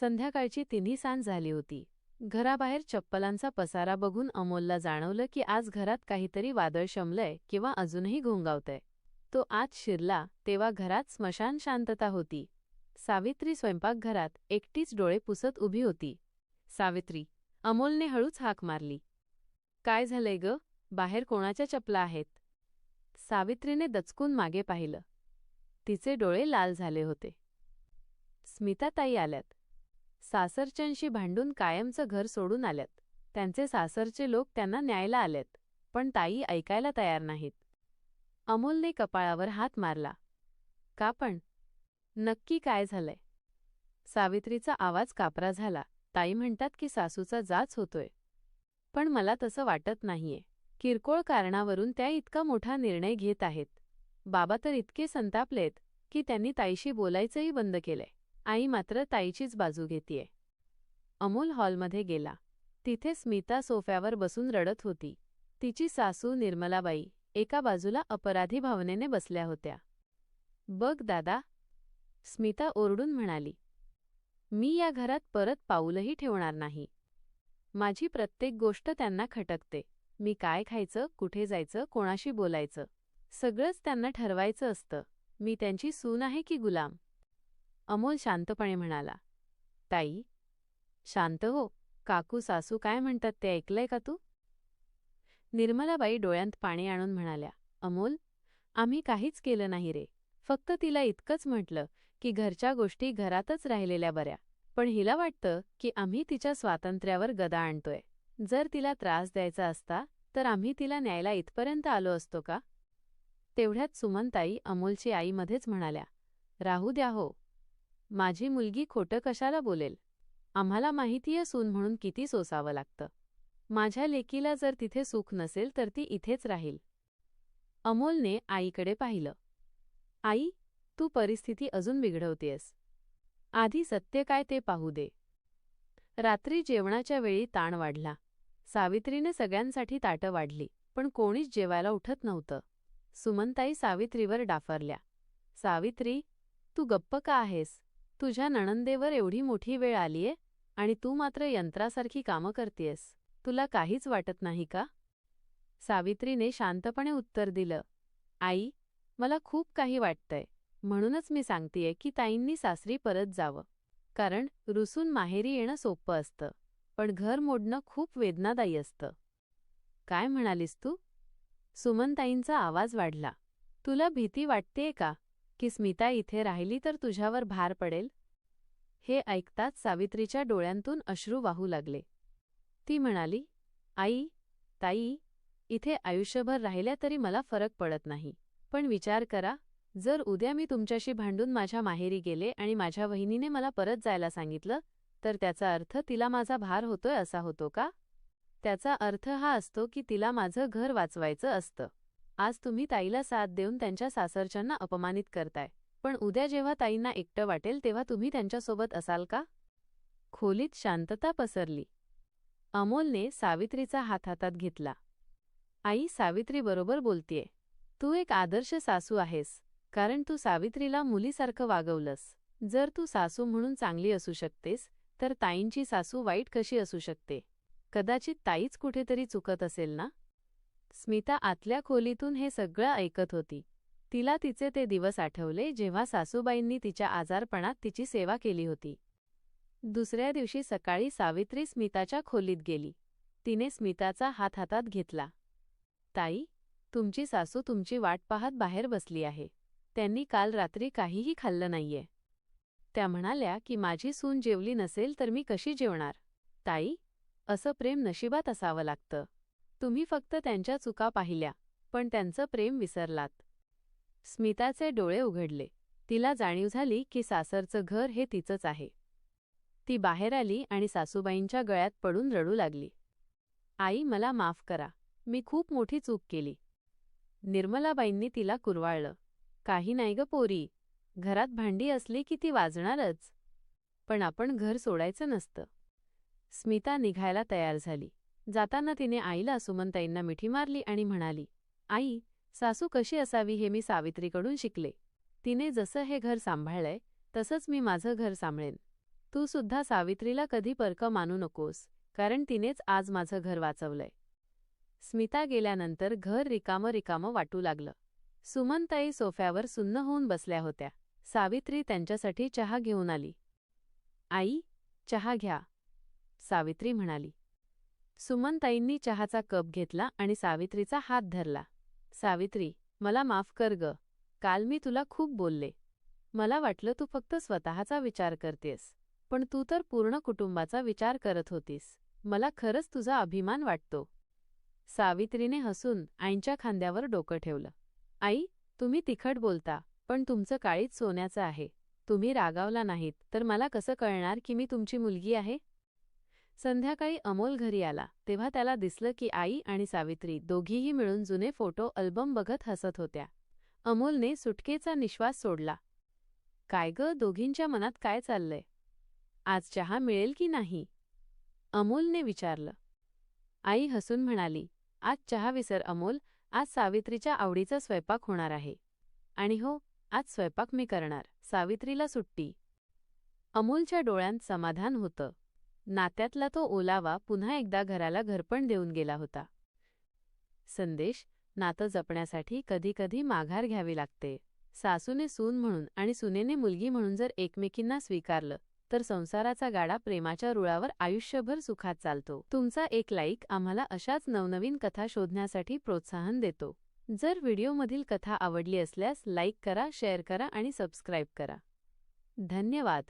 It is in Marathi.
संध्याकाळची तिन्ही सांज झाली होती. घराबाहेर चप्पलांचा पसारा बघून अमोलला जाणवलं की आज घरात काहीतरी वादळ शमलंय किंवा अजूनही घोंगावतंय. तो आत शिरला तेव्हा घरात स्मशान शांतता होती. सावित्री स्वयंपाकघरात एकटीच डोळे पुसत उभी होती. सावित्री अमोलने हळूच हाक मारली. काय झालंय ग? बाहेर कोणाच्या चपला आहेत? सावित्रीने दचकून मागे पाहिलं. तिचे डोळे लाल झाले होते. स्मिताताई आल्यात. सासरच्यांशी भांडून कायमचं घर सोडून आल्यात. त्यांचे सासरचे लोक त्यांना न्यायला आलेत पण ताई ऐकायला तयार नाहीत. अमोलने कपाळावर हात मारला. का पण? नक्की काय झालंय? सावित्रीचा आवाज कापरा झाला. ताई म्हणतात की सासूचा जाच होतोय. पण मला तसं वाटत नाहीये. किरकोळ कारणावरून त्या इतका मोठा निर्णय घेत आहेत. बाबा तर इतके संतापलेत की त्यांनी ताईशी बोलायचंही बंद केलंय. आई मात्र ताईचीच बाजू घेतीये. अमोल हॉलमध्ये गेला. तिथे स्मिता सोफ्यावर बसून रडत होती. तिची सासू निर्मलाबाई एका बाजूला अपराधी भावनेने बसल्या होत्या. बघ दादा स्मिता ओरडून म्हणाली. मी या घरात परत पाऊलही ठेवणार नाही. माझी प्रत्येक गोष्ट त्यांना खटकते. मी काय खायचं कुठे जायचं कोणाशी बोलायचं सगळंच त्यांना ठरवायचं असतं. मी त्यांची सून आहे की गुलाम? अमोल शांतपणे म्हणाला ताई शांत हो. काकू सासू काय म्हणतात ते ऐकलंय का तू? निर्मलाबाई डोळ्यांत पाणी आणून म्हणाल्या अमोल आम्ही काहीच केलं नाही रे. फक्त तिला इतकंच म्हटलं की घरच्या गोष्टी घरातच राहिलेल्या बऱ्या. पण हिला वाटतं की आम्ही तिच्या स्वातंत्र्यावर गदा आणतोय. जर तिला त्रास द्यायचा असता तर आम्ही तिला न्यायला इथपर्यंत आलो असतो का? तेवढ्यात सुमनताई अमोलची आईमध्येच म्हणाल्या राहू द्या हो. माझी मुलगी खोटं कशाला बोलेल? आम्हाला माहितीये सून म्हणून किती सोसावं लागतं. माझ्या लेकीला जर तिथे सुख नसेल तर ती इथेच राहील. अमोलने आईकडे पाहिलं. आई तू परिस्थिती अजून बिघडवतेस आधी सत्य काय ते पाहू दे. रात्री जेवणाच्या वेळी ताण वाढला. सावित्रीने सगळ्यांसाठी ताटं वाढली पण कोणीच जेवायला उठत नव्हतं. सुमनताई सावित्रीवर डाफरल्या. सावित्री तू गप्प का आहेस? तुझ्या नणंदेवर एवढी मोठी वेळ आलीये आणि तू मात्र यंत्रासारखी कामं करतेयस. तुला काहीच वाटत नाही का? सावित्रीने शांतपणे उत्तर दिलं. आई मला खूप काही वाटतंय. म्हणूनच मी सांगतेय की ताईंनी सासरी परत जावं. कारण रुसून माहेरी येणं सोपं असतं. पण घर मोडणं खूप वेदनादायी असतं. काय म्हणालीस तू? सुमनताईंचा आवाज वाढला. तुला भीती वाटतेय का? की स्मिता इथे राहिली तर तुझ्यावर भार पडेल? हे ऐकताच सावित्रीच्या डोळ्यांतून अश्रू वाहू लागले. ती म्हणाली आई ताई इथे आयुष्यभर राहिल्या तरी मला फरक पडत नाही. पण विचार करा जर उद्या मी तुमच्याशी भांडून माझ्या माहेरी गेले आणि माझ्या वहिनीने मला परत जायला सांगितलं तर त्याचा अर्थ तिला माझा भार होतोय असा होतो का? त्याचा अर्थ हा असतो की तिला माझं घर वाचवायचं असतं. आज तुम्ही ताईला साथ देऊन त्यांच्या सासरच्यांना अपमानित करताय. पण उद्या जेव्हा ताईंना एकटं वाटेल तेव्हा तुम्ही त्यांच्यासोबत असाल का? खोलीत शांतता पसरली. अमोलने सावित्रीचा हात हातात घेतला. आई सावित्रीबरोबर बोलतीये. तू एक आदर्श सासू आहेस कारण तू सावित्रीला मुलीसारखं वागवलंस. जर तू सासू म्हणून चांगली असू शकतेस तर ताईंची सासू वाईट कशी असू शकते? कदाचित ताईच कुठेतरी चुकत असेल ना? स्मिता आतल्या खोलीतून हे सगळं ऐकत होती. तिला तिचे ते दिवस आठवले जेव्हा सासूबाईंनी तिच्या आजारपणात तिची सेवा केली होती. दुसऱ्या दिवशी सकाळी सावित्री स्मिताच्या खोलीत गेली. तिने स्मिताचा हात हातात घेतला. ताई तुमची सासू तुमची वाट पाहत बाहेर बसली आहे. त्यांनी काल रात्री काहीही खाल्लं नाहीये. त्या म्हणाल्या की माझी सून जेवली नसेल तर मी कशी जेवणार? ताई असं प्रेम नशिबात असावं लागतं. तुम्ही फक्त त्यांच्या चुका पाहिल्या पण त्यांचं प्रेम विसरलात. स्मिताचे डोळे उघडले. तिला जाणीव झाली की सासरचं घर हे तिचंच आहे. ती बाहेर आली आणि सासूबाईंच्या गळ्यात पडून रडू लागली. आई मला माफ करा. मी खूप मोठी चूक केली. निर्मलाबाईंनी तिला कुरवाळलं. काही नाही ग पोरी. घरात भांडी असली की ती वाजणारच. पण आपण घर सोडायचं नसतं. स्मिता निघायला तयार झाली. जाताना तिने आईला सुमनताईंना मिठी मारली आणि म्हणाली आई सासू कशी असावी हे मी सावित्रीकडून शिकले. तिने जसं हे घर सांभाळलंय तसंच मी माझं घर सांभाळेन. तू सुद्धा सावित्रीला कधी परक मानू नकोस कारण तिनेच आज माझं घर वाचवलंय. स्मिता गेल्यानंतर घर रिकामं रिकामं वाटू लागलं. सुमनताई सोफ्यावर सुन्न होऊन बसल्या होत्या. सावित्री त्यांच्यासाठी चहा घेऊन आली. आई चहा घ्या. सावित्री म्हणाली सुमनताईंनी चहाचा कप घेतला आणि सावित्रीचा हात धरला. सावित्री मला माफ कर ग. काल मी तुला खूप बोलले. मला वाटलं तू फक्त स्वतःचा विचार करतेस. पण तू तर पूर्ण कुटुंबाचा विचार करत होतीस. मला खरंच तुझा अभिमान वाटतो. सावित्रीने हसून आईंच्या खांद्यावर डोकं ठेवलं. आई तुम्ही तिखट बोलता पण तुमचं काळीच सोन्याचं आहे. तुम्ही रागावला नाहीत तर मला कसं कळणार की मी तुमची मुलगी आहे? संध्याकाळी अमोल घरी आला तेव्हा त्याला दिसलं की आई आणि सावित्री दोघीही मिळून जुने फोटो अल्बम बघत हसत होत्या. अमोलने सुटकेचा निश्वास सोडला. काय ग दोघींच्या मनात काय चाललंय? आज चहा मिळेल की नाही? अमोलने विचारलं. आई हसून म्हणाली आज चहा विसर अमोल आज सावित्रीच्या आवडीचा स्वयंपाक होणार आहे. आणि हो आज स्वयंपाक मी करणार सावित्रीला सुट्टी. अमोलच्या डोळ्यांत समाधान होतं. नात्यातला तो ओलावा पुन्हा एकदा घराला घरपण देऊन गेला होता. संदेश नातं जपण्यासाठी कधीकधी माघार घ्यावी लागते. सासूने सून म्हणून आणि सुनेने मुलगी म्हणून जर एकमेकींना स्वीकारलं तर संसाराचा गाडा प्रेमाच्या रुळावर आयुष्यभर सुखात चालतो. तुमचा एक लाईक आम्हाला अशाच नवनवीन कथा शोधण्यासाठी प्रोत्साहन देतो. जर व्हिडिओमधील कथा आवडली असल्यास लाईक करा शेअर करा आणि सबस्क्राईब करा. धन्यवाद!